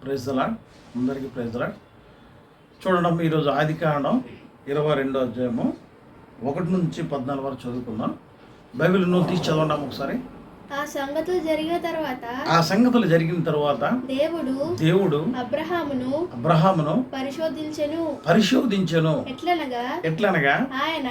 Praise అలాడ్ అందరికీ praise అలాడ్ చూడండి ఈరోజు ఆది కాండం ఇరవై రెండో అధ్యాయము ఒకటి నుంచి పద్నాలుగు వరకు చదువుకుందాం. బైబిల్ నువ్వు తీసి చదవండి ఒకసారి. ఆ సంగతులు జరిగిన తర్వాత ఆ సంగతులు జరిగిన తర్వాత దేవుడు దేవుడు అబ్రహామును అబ్రహామును పరిశోధించెను. పరిశోధించెను. ఎట్లనగా? ఎట్లనగా? ఆయన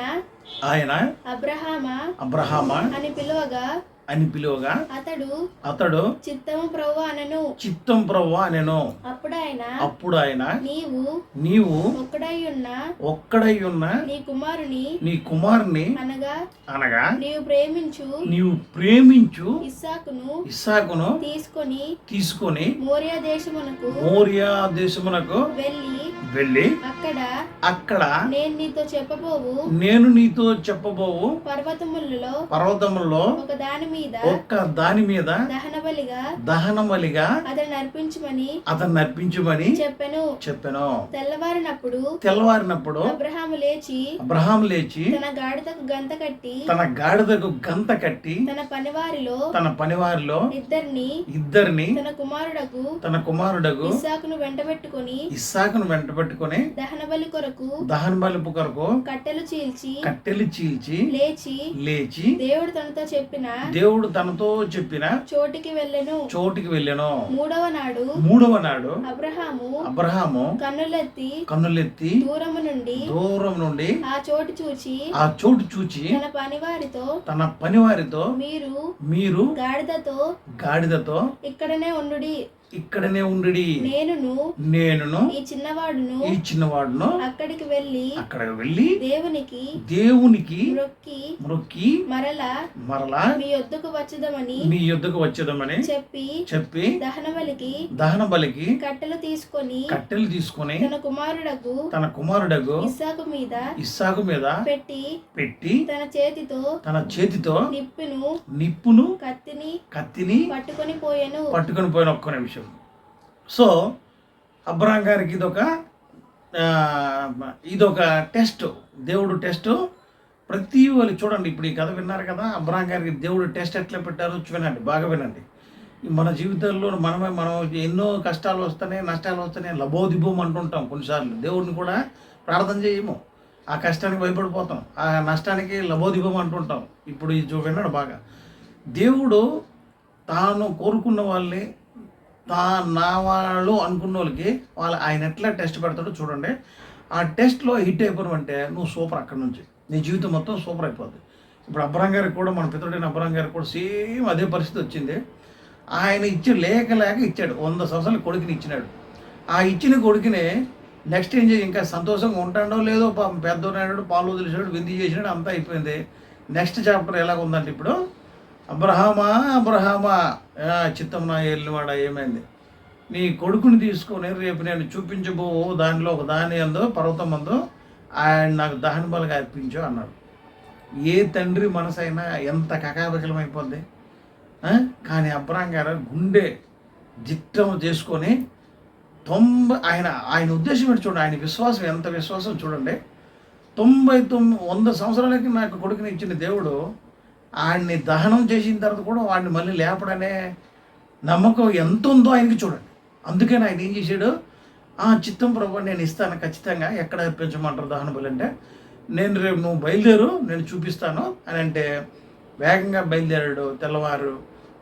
ఆయన అబ్రహామా అబ్రహామా అని పిలువగా అని పిలువగా అతడు అతడు చిత్తము ప్రభు అనను. చిత్తం ప్రవ్వ నేను అప్పుడు ఆయన అప్పుడు ఆయన నీవు నీవు ఒక్కడై ఉన్న ఒక్కడై ఉన్న నీ కుమారుని నీ కుమారుని అనగా అనగా నీవు ప్రేమించు నీవు ప్రేమించు ఇస్సాకును ఇస్సాకును తీసుకొని తీసుకొని మోరియా దేశమునకు మోరియా దేశమునకు వెళ్ళి వెళ్ళి అక్కడ అక్కడ నేను నీతో చెప్పబోవు నేను నీతో చెప్పబోవు పర్వతములలో పర్వతములో ఒక దాని మీద ఒక్క దాని మీద దహన బలిగా దహనమలిగా అతను అర్పించమని అతన్ని నర్పించమని చెప్పెను. చెప్పాను. తెల్లవారినప్పుడు తెల్లవారినప్పుడు అబ్రహాము లేచి అబ్రహాం లేచి తన గాడిదకు గంత కట్టి తన గాడిదకు గంత కట్టి తన పనివారిలో తన పనివారిలో ఇద్దరిని ఇద్దరిని తన కుమారుడకు తన కుమారుడకు ఇస్సాకును వెంటబెట్టుకొని ఇస్సాకును వెంట పెట్టుకుని దహన బలి కొరకు దహన బలిపు కొరకు కట్టెలు చీల్చి కట్టెలు చీల్చి లేచి లేచి దేవుడు తనతో చెప్పిన దేవుడు తనతో చెప్పిన చోటికి వెళ్ళెను. చోటికి వెళ్ళాను. మూడవ నాడు మూడవ నాడు అబ్రహాము అబ్రహాము కన్నులెత్తి కన్నులెత్తి దూరము నుండి దూరం నుండి ఆ చోటు చూచి ఆ చోటు చూచి తన పనివారితో తన పనివారితో మీరు మీరు గాడిదతో గాడిదతో ఇక్కడనే ఉండుడి. ఇక్కడనే ఉండి నేనును నేనును ఈ చిన్నవాడును ఈ చిన్నవాడును అక్కడికి వెళ్ళి అక్కడికి వెళ్ళి దేవునికి దేవునికి మ్రొక్కి మొక్కి మరలా మరలా మీ యొద్దకు వచ్చదమని మీ యుద్ధకు వచ్చేదమని చెప్పి చెప్పి దహనబలికి దహన బలికి కట్టెలు తీసుకొని కట్టెలు తీసుకొని తన కుమారుడకు తన కుమారుడకు ఇస్సాకు మీద ఇస్సాకు మీద పెట్టి పెట్టి తన చేతితో తన చేతితో నిప్పును నిప్పును కత్తిని కత్తిని పట్టుకొని పోయెను. పట్టుకొని పోయిన ఒక్క నిమిషం. సో అబ్రాం గారికి ఇదొక ఇదొక టెస్ట్ దేవుడు టెస్ట్. ప్రతి వాళ్ళు చూడండి ఇప్పుడు ఈ కథ విన్నారు కదా అబ్రాం గారికి దేవుడు టెస్ట్ ఎట్లా పెట్టారో వినండి బాగా వినండి. మన జీవితంలో మనమే మనం ఎన్నో కష్టాలు వస్తున్నాయి నష్టాలు వస్తున్నాయి లబోదిబోం అంటుంటాం కొన్నిసార్లు. దేవుడిని కూడా ప్రార్థన చేయము. ఆ కష్టానికి భయపడిపోతాం ఆ నష్టానికి లబోదిబోం అంటుంటాం. ఇప్పుడు ఇది చూపినాడు బాగా. దేవుడు తాను కోరుకున్న వాళ్ళని తా నా వాళ్ళు అనుకున్న వాళ్ళకి వాళ్ళు ఆయన ఎట్లా టెస్ట్ పెడతాడో చూడండి. ఆ టెస్ట్లో హిట్ అయిపోయినవంటే నువ్వు సూపర్ అక్కడి నుంచి. నీ జీవితం మొత్తం సూపర్ అయిపోద్ది. ఇప్పుడు అబ్రాం గారికి కూడా మన పితృడైన అబ్రాం గారికి కూడా సేమ్ అదే పరిస్థితి వచ్చింది. ఆయన ఇచ్చి లేక లేక ఇచ్చాడు. వంద సంవత్సరాలు కొడుకుని ఇచ్చినాడు. ఆ ఇచ్చిన కొడుకుని నెక్స్ట్ ఏం చేసి ఇంకా సంతోషంగా ఉంటాడో లేదో పాపం పాలు వదిలేసాడు విందు చేసినాడు అంతా అయిపోయింది. నెక్స్ట్ చాప్టర్ ఎలాగ ఉందంటే ఇప్పుడు అబ్రహామా అబ్రహామా. చిత్తం నా వెళ్ళినవాడ ఏమైంది? నీ కొడుకుని తీసుకొని రేపు నేను చూపించబో దానిలో ఒక దాని అందో పర్వతం అందో ఆయన నాకు దహన బలగా అర్పించు అన్నాడు. ఏ తండ్రి మనసైనా ఎంత కకాబికలమైపోద్ది ఆ? కానీ అబ్రహం గారు గుండె దిట్టం చేసుకొని తొంభై ఆయన ఆయన ఉద్దేశం ఏంటి చూడండి ఆయన విశ్వాసం ఎంత విశ్వాసం చూడండి. తొంభై తొమ్మిది వంద సంవత్సరాలకి నాకు కొడుకుని ఇచ్చిన దేవుడు ఆయన్ని దహనం చేసిన తర్వాత కూడా వాడిని మళ్ళీ లేపడనే నమ్మకం ఎంత ఉందో ఆయనకి చూడండి. అందుకని ఆయన ఏం చేశాడు? ఆ చిత్తం ప్రభు నేను ఇస్తాను ఖచ్చితంగా ఎక్కడ అర్పించమంటారు దహన బలి అంటే? నేను రేపు నువ్వు బయలుదేరు నేను చూపిస్తాను అని అంటే వేగంగా బయలుదేరాడు తెల్లవారు.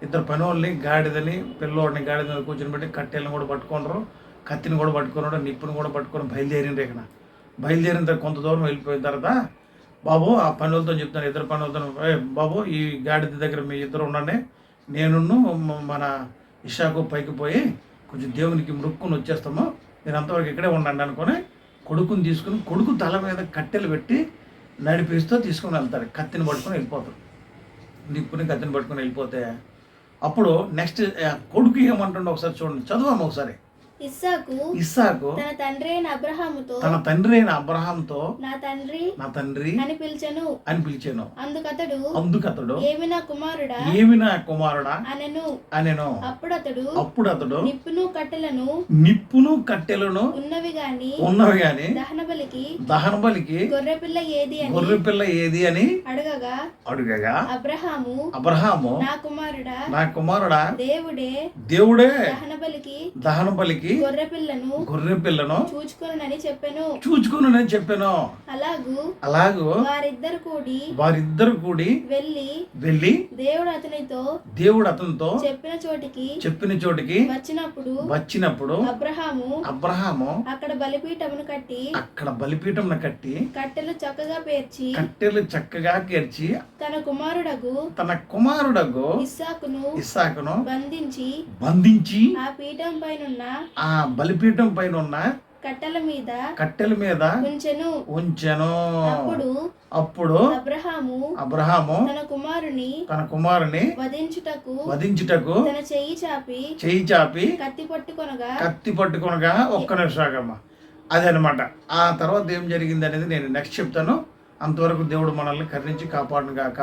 ఇద్దరు పనోళ్ళని గాడిదని పిల్లోడిని గాడిద మీద కూర్చొని పెట్టి కట్టెలను కూడా పట్టుకున్నారు కత్తిని కూడా పట్టుకున్నాడు నిప్పుని కూడా పట్టుకొని బయలుదేరిండ్రు ఇక్కడ. బయలుదేరిన తర్వాత కొంత దూరం వెళ్ళిపోయిన తర్వాత బాబు ఆ పనులతో చెప్తాను ఇద్దరు పనులతో బాబు ఈ గాడిద దగ్గర మీ ఇద్దరు ఉండండి. నేను మన ఇషాకు పైకి పోయి కొంచెం దేవునికి మృక్కుని వచ్చేస్తాము. మీరు అంతవరకు ఇక్కడే ఉండండి అనుకొని కొడుకుని తీసుకుని కొడుకు తల మీద కట్టెలు పెట్టి నడిపిస్తూ తీసుకుని వెళ్తాడు. కత్తిని పట్టుకొని వెళ్ళిపోతాడు. నిప్పుని కత్తిని పట్టుకొని వెళ్ళిపోతే అప్పుడు నెక్స్ట్ కొడుకు ఏమంటుండో ఒకసారి చూడండి. చదువు ఒకసారి. ఇస్సాకు ఇస్సాకు తన తండ్రి అయిన అబ్రహాముతో తన తండ్రి అయిన అబ్రహాంతో నా తండ్రి నా తండ్రి అని పిలిచెను. అని పిలిచాను. అందుకతడు అందుకతడు ఏమి నా కుమారుడా? ఏమి నా కుమారుడా? అనెను. అనెను. అప్పుడు అతడు అప్పుడు అతడు నిప్పును కట్టెలను నిప్పును కట్టెలను ఉన్నవి గాని ఉన్నవి గాని దహన బలికి దహన బలికి గొర్రె పిల్ల ఏది అని గొర్రె పిల్ల ఏది అని అడగగా అడుగగా అబ్రహాము అబ్రహాము నా కుమారుడా నా కుమారుడా దేవుడే దేవుడే దహన బలికి దహన బలికి వారికి గొర్రె పిల్లను గొర్రె పిల్లను చూచుకొనని చెప్పెను. చూచుకుని నేను చెప్పాను. అలాగూ అలాగూ వారిద్దరు కూడి వారిద్దరు కూడి వెళ్ళి వెళ్ళి దేవుడు అతనితో దేవుడు అతనితో చెప్పిన చోటికి చెప్పిన చోటికి వచ్చినప్పుడు వచ్చినప్పుడు అబ్రహాము అబ్రహాము అక్కడ బలిపీఠమును కట్టి అక్కడ బలిపీఠం కట్టి కట్టెలు చక్కగా పేర్చి కట్టెలు చక్కగా కేర్చి తన కుమారుడగు తన కుమారుడగు ఇస్సాకును ఇస్సాకును బంధించి బంధించి ఆ పీఠం పైనున్న ఆ బలిపీఠం పైన ఉన్న కట్టెల మీద కట్టెల మీద ఉంచెను. ఉంచెను. అప్పుడు అప్పుడు అబ్రహాము అబ్రహాము తన కుమారుని తన కుమారుని వధించుటకు వధించుటకు తన చెయ్యి చాపి చేయి చాపి కత్తి పట్టుకొనగా కత్తి పట్టుకొనగా ఒక్క నిమిషాగమ్మ అదనమాట. ఆ తర్వాత ఏం జరిగింది అనేది నేను నెక్స్ట్ చెప్తాను. అంతవరకు దేవుడు మనల్ని కరుణించి కాపాడును గాక.